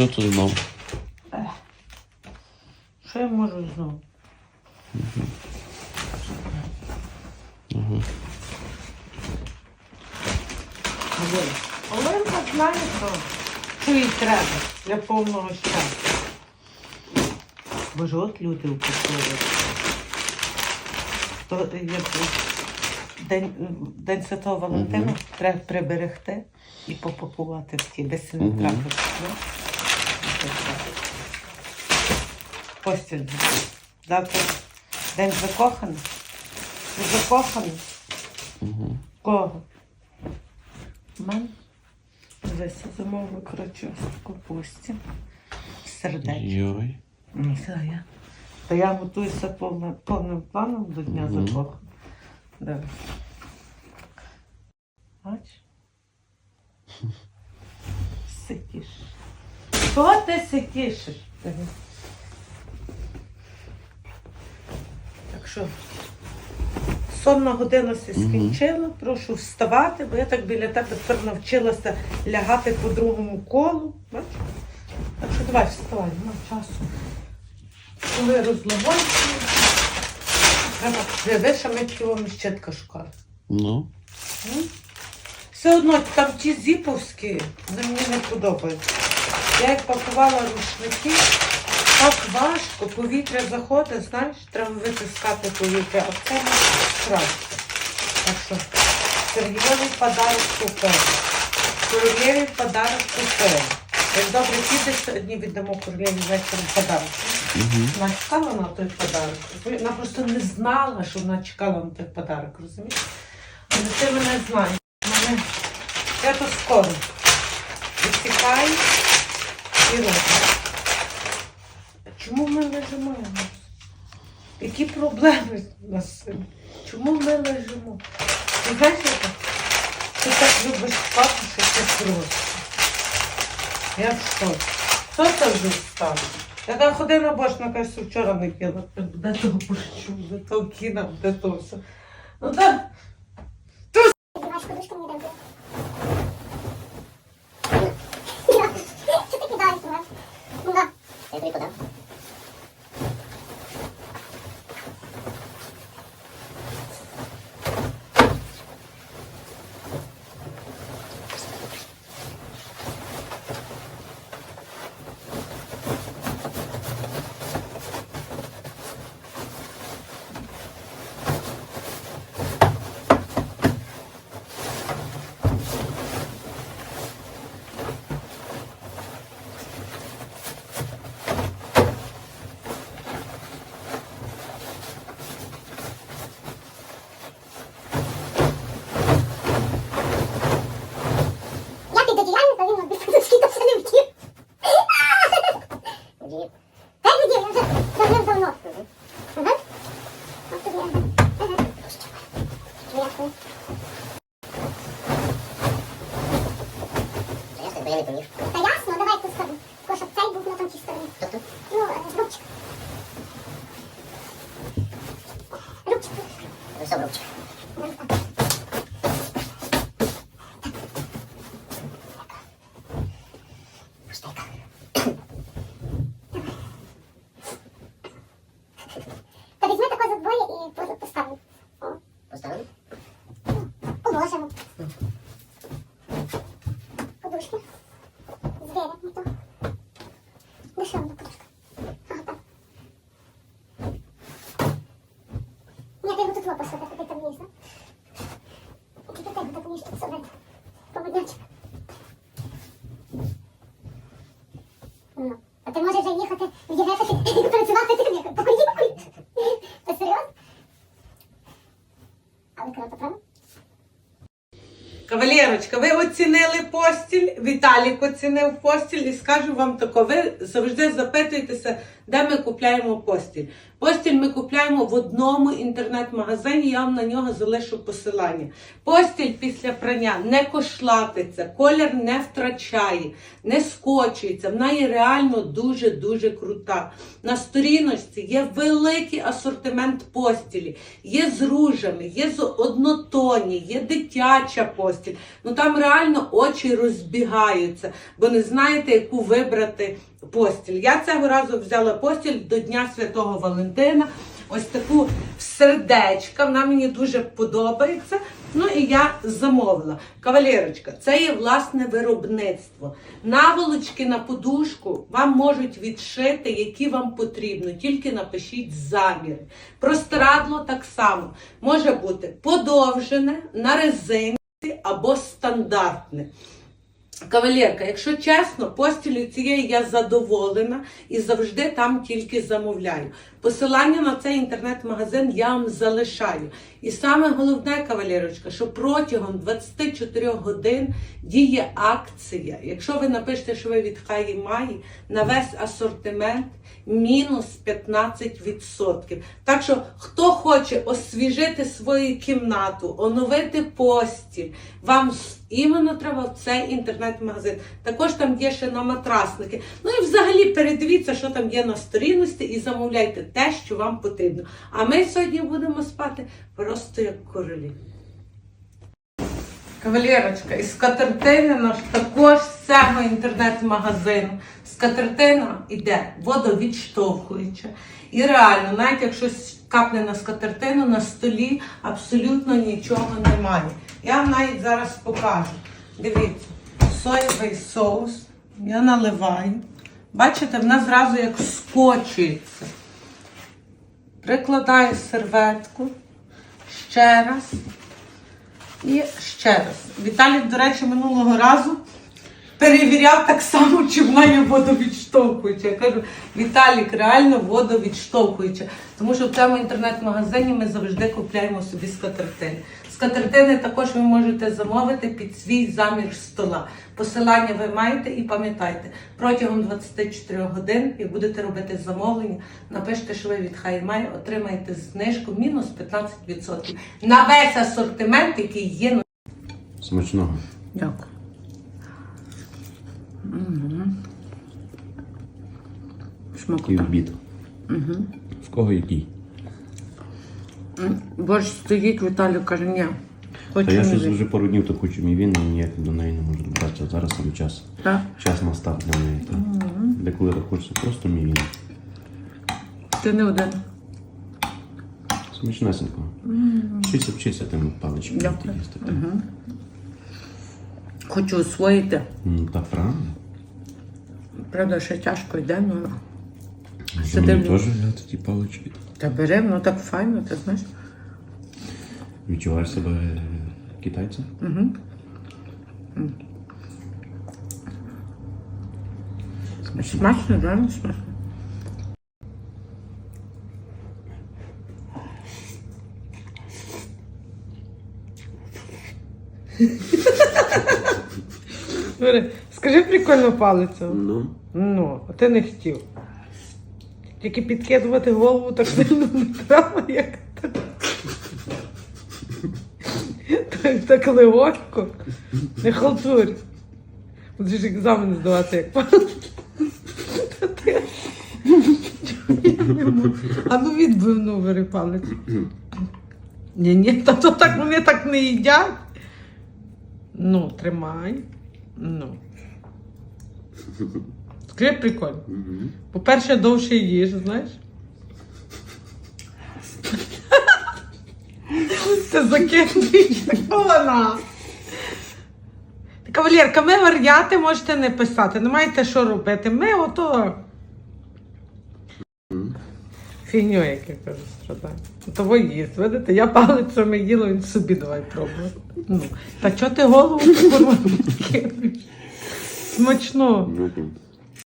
Що тут знову? Що я можу знову? Угу. Оленка знає, що, що їй треба для повного щастя. Боже, от люди як День, День Святого Валентина Мгм. треба приберегти і попакувати в ті, без не трапити. ну. Ось так. Постіль. Завтра день закоханий. Ти закоханий? Угу. Кого? Мен? Дивися, замовлю коротше в капусті. Сердечко. Йой. Не знаю я. Та я готуюся повним, повним планом до дня Мгм. закоханих. Давай. Бач? Сидиш. Кого ти сидішиш? Так що, сонна година все скінчила, прошу вставати, бо я так біля тебе тепер навчилася лягати по другому колу. Бачиш? Так що давай вставай, нема часу. Коли розламайся, треба ми його щетка шукати. Ну. Все одно там ті зіповські, вони мені не подобаються. Я як пакувала рушники, так важко, повітря заходить, знаєш, треба витискати повітря, а це не краще. Так що Сергійовий подарок купив. Королєві подарок купив. Як добре підеш, сьогодні віддамо королєві вечором подарок. Угу. Вона чекала на той подарок. Вона просто не знала, що вона чекала на той подарок, розумієш? Але ти мене знаєш. Мене... Я то скоро. Відсікаю і роблю. Чому ми лежимо? Які проблеми у нас? з цим? Чому ми лежимо? Ти знаєш, ти так любиш спати, що це просто. Я шоці. Хто це вже встав? Я ходила бошна, каже, що вчора не пила. Де того пощу, де того кіна, де то все. Ну так, Знімаєш подушку, мені дам. Що ти кидаєш, Маш? Ну да. Я тобі подам. Я під він без подушки то все не втів. Водіїв. Так, водіїв, я вже давним давно. Ага. От тобі. Ага. Дякую. Ясно, бо я Та візьми тако за двоє і по- поставимо. О, Поставили? положимо. Подушки. Звіря, не то. Дешевна Оцінили постіль, Віталік оцінив постіль і скажу вам тако, ви завжди запитуєтеся, Де ми купляємо постіль? Постіль ми купляємо в одному інтернет-магазині, я вам на нього залишу посилання. Постіль після прання не кошлатиться, колір не втрачає, не скочується. Вона є реально дуже-дуже крута. На сторіночці є великий асортимент постілі, є з ружами, є з однотонні, є дитяча постіль. Ну там реально очі розбігаються, бо не знаєте, яку вибрати постіль. Я цього разу взяла постіль до Дня Святого Валентина. Ось таку сердечка, вона мені дуже подобається. Ну і я замовила. Кавалерочка, це є власне виробництво. Наволочки на подушку вам можуть відшити, які вам потрібно. Тільки напишіть заміри. Простирадло так само може бути подовжене на резині або стандартне. Кавалерка, якщо чесно, постілю цієї я задоволена і завжди там тільки замовляю. Посилання на цей інтернет-магазин я вам залишаю. І саме головне, кавалерочка, що протягом 24 годин діє акція. Якщо ви напишете, що ви від Хаї Маї, на весь асортимент мінус 15%. Так що, хто хоче освіжити свою кімнату, оновити постіль, вам іменно треба в цей інтернет-магазин. Також там є ще на матрасники. Ну і взагалі передивіться, що там є на сторінності, і замовляйте те, що вам потрібно. А ми сьогодні будемо спати просто як королі. Кавалерочка, і скатертина наш також з цього інтернет-магазину. Скатертина іде водовідштовхуюча. І реально, навіть якщо капне на скатертину, на столі абсолютно нічого немає. Я вам навіть зараз покажу. Дивіться, соєвий соус. Я наливаю. Бачите, вона зразу як скочується. Прикладаю серветку. Ще раз. І ще раз. Віталік, до речі, минулого разу перевіряв так само, чи вона є водовідштовхуюча. Я кажу, Віталік, реально водовідштовхуюча. Тому що в цьому інтернет-магазині ми завжди купляємо собі скатертини. Скатертини також ви можете замовити під свій замір стола. Посилання ви маєте і пам'ятайте, протягом 24 годин, як будете робити замовлення, напишіть, що ви від Хаймай отримаєте знижку мінус 15% на весь асортимент, який є на Смачного. Дякую. Який обід. Угу. В кого який? Борщ стоїть, Віталій каже, ні. Хочу Та я щось вже пару днів то хочу мівін, але ніяк до неї не можу добратися. Зараз саме час. Так? Час настав для неї. так. Деколи так хочеться просто мівін. Ти не один. Смачнесенько. Вчися, вчися тими паличками. Дякую. їсти, так. Хочу освоїти. Ну, та правильно. Правда, ще тяжко йде, ну. Сидив. Мені теж взяти ті палички. Та бери, ну так файно, ти знаєш. Відчуваєш себе китайцем? Смачно, реально смачно. Скажи прикольну палицю. Ну. Ну, а ти не хотів. Тільки підкидувати голову так сильно не треба, як так. Так, так легонько. Не халтурь. Будеш екзамен здавати як ти- А ну відбивну бери палець. Ні, ні, та то так вони так не їдять. Ну, тримай. Ну. Скажи прикольно. По-перше, довше їж, знаєш. Це закинуєш вона. Кавалерка, ми варіати можете не писати, не маєте що робити. Ми ото. Фігню, як я кажу, страдаю. Того їсть, видите, я палицями їла, він собі давай пробувати. Ну, та чого ти голову курва кидаєш? Смачно. Дякую.